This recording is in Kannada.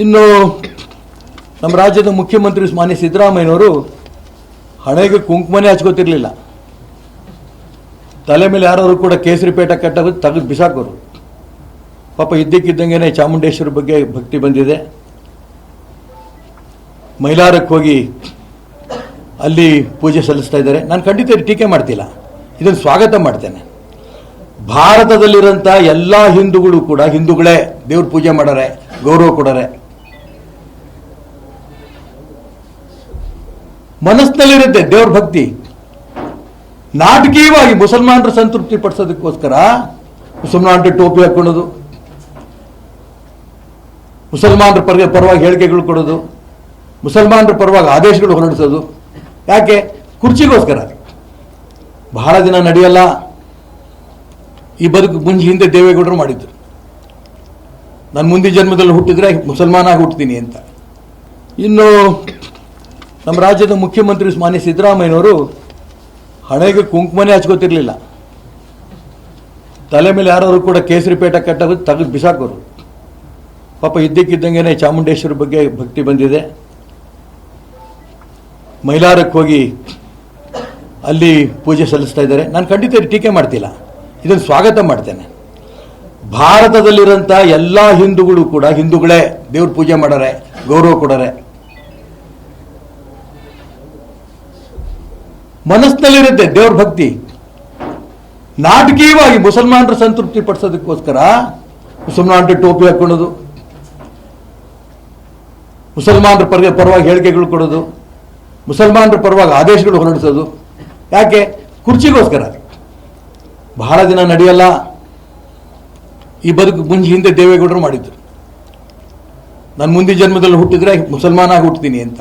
ಇನ್ನು ನಮ್ಮ ರಾಜ್ಯದ ಮುಖ್ಯಮಂತ್ರಿ ಮಾನ್ಯ ಸಿದ್ದರಾಮಯ್ಯನವರು ಹಣೆಗೆ ಕುಂಕುಮನೇ ಹಚ್ಕೋತಿರ್ಲಿಲ್ಲ. ತಲೆ ಮೇಲೆ ಯಾರಾದರೂ ಕೂಡ ಕೇಸರಿ ಪೇಟ ಕಟ್ಟಾಗ ತೆಗೆದು ಬಿಸಾಕೋರು. ಪಾಪ ಇದ್ದಕ್ಕಿದ್ದಂಗೆ ಚಾಮುಂಡೇಶ್ವರಿ ಬಗ್ಗೆ ಭಕ್ತಿ ಬಂದಿದೆ. ಮೈಲಾರಕ್ಕೆ ಹೋಗಿ ಅಲ್ಲಿ ಪೂಜೆ ಸಲ್ಲಿಸ್ತಾ ಇದ್ದಾರೆ. ನಾನು ಖಂಡಿತ ಟೀಕೆ ಮಾಡ್ತಿಲ್ಲ. ಇದನ್ನು ಸ್ವಾಗತ ಮಾಡ್ತೇನೆ. ಭಾರತದಲ್ಲಿರೋಂಥ ಎಲ್ಲ ಹಿಂದೂಗಳು ಕೂಡ ಹಿಂದೂಗಳೇ ದೇವ್ರ ಪೂಜೆ ಮಾಡಾರೆ, ಗೌರವ ಕೊಡಾರೆ. ಮನಸ್ಸಿನಲ್ಲಿರುತ್ತೆ ದೇವ್ರ ಭಕ್ತಿ. ನಾಟಕೀಯವಾಗಿ ಮುಸಲ್ಮಾನರ ಸಂತೃಪ್ತಿ ಪಡಿಸೋದಕ್ಕೋಸ್ಕರ ಮುಸಲ್ಮಾನರ ಟೋಪಿ ಹಾಕೊಳ್ಳೋದು, ಮುಸಲ್ಮಾನರ ಪರ, ಪರವಾಗಿ ಹೇಳಿಕೆಗಳು ಕೊಡೋದು, ಮುಸಲ್ಮಾನರ ಪರವಾಗಿ ಆದೇಶಗಳು ಹೊರಡಿಸೋದು. ಯಾಕೆ? ಕುರ್ಚಿಗೋಸ್ಕರ. ಬಹಳ ದಿನ ನಡೆಯಲ್ಲ. ಈ ಬದುಕು ಮುಂಚೆ ಹಿಂದೆ ದೇವೇಗೌಡರು ಮಾಡಿದ್ರು. ನಾನು ಮುಂದಿನ ಜನ್ಮದಲ್ಲಿ ಹುಟ್ಟಿದ್ರೆ ಮುಸಲ್ಮಾನಾಗಿ ಹುಟ್ತೀನಿ ಅಂತ. ಇನ್ನು ನಮ್ಮ ರಾಜ್ಯದ ಮುಖ್ಯಮಂತ್ರಿ ಮಾನ್ಯ ಸಿದ್ದರಾಮಯ್ಯನವರು ಹಣೆಗೆ ಕುಂಕುಮನೇ ಹಚ್ಕೋತಿರ್ಲಿಲ್ಲ. ತಲೆ ಮೇಲೆ ಯಾರಾದ್ರು ಕೂಡ ಕೇಸರಿ ಪೇಟ ಕಟ್ಟಾಗ ತೆಗೆದು ಬಿಸಾಕೋರು. ಪಾಪ ಇದ್ದಕ್ಕಿದ್ದಂಗೆ ಚಾಮುಂಡೇಶ್ವರಿ ಬಗ್ಗೆ ಭಕ್ತಿ ಬಂದಿದೆ. ಮೈಲಾರಕ್ಕೆ ಹೋಗಿ ಅಲ್ಲಿ ಪೂಜೆ ಸಲ್ಲಿಸ್ತಾ ಇದ್ದಾರೆ. ನಾನು ಖಂಡಿತ ಟೀಕೆ ಮಾಡ್ತಿಲ್ಲ. ಇದನ್ನು ಸ್ವಾಗತ ಮಾಡ್ತೇನೆ. ಭಾರತದಲ್ಲಿರೋಂಥ ಎಲ್ಲ ಹಿಂದೂಗಳು ಕೂಡ ಹಿಂದೂಗಳೇ ದೇವ್ರ ಪೂಜೆ ಮಾಡಾರೆ, ಗೌರವ ಕೊಡಾರೆ. ಮನಸ್ಸಿನಲ್ಲಿರುತ್ತೆ ದೇವ್ರ ಭಕ್ತಿ. ನಾಟಕೀಯವಾಗಿ ಮುಸಲ್ಮಾನರ ಸಂತೃಪ್ತಿ ಪಡಿಸೋದಕ್ಕೋಸ್ಕರ ಮುಸಲ್ಮಾನರ ಟೋಪಿ ಹಾಕೊಳ್ಳೋದು, ಮುಸಲ್ಮಾನರ ಪರ, ಪರವಾಗಿ ಹೇಳಿಕೆಗಳು ಕೊಡೋದು, ಮುಸಲ್ಮಾನರ ಪರವಾಗಿ ಆದೇಶಗಳು ಹೊರಡಿಸೋದು. ಯಾಕೆ? ಕುರ್ಚಿಗೋಸ್ಕರ. ಬಹಳ ದಿನ ನಡೆಯಲ್ಲ. ಈ ಬದುಕು ಮುಂಜಿ ಹಿಂದೆ ದೇವೇಗೌಡರು ಮಾಡಿದ್ರು. ನಾನು ಮುಂದಿನ ಜನ್ಮದಲ್ಲಿ ಹುಟ್ಟಿದ್ರೆ ಮುಸಲ್ಮಾನಾಗಿ ಹುಟ್ತೀನಿ ಅಂತ.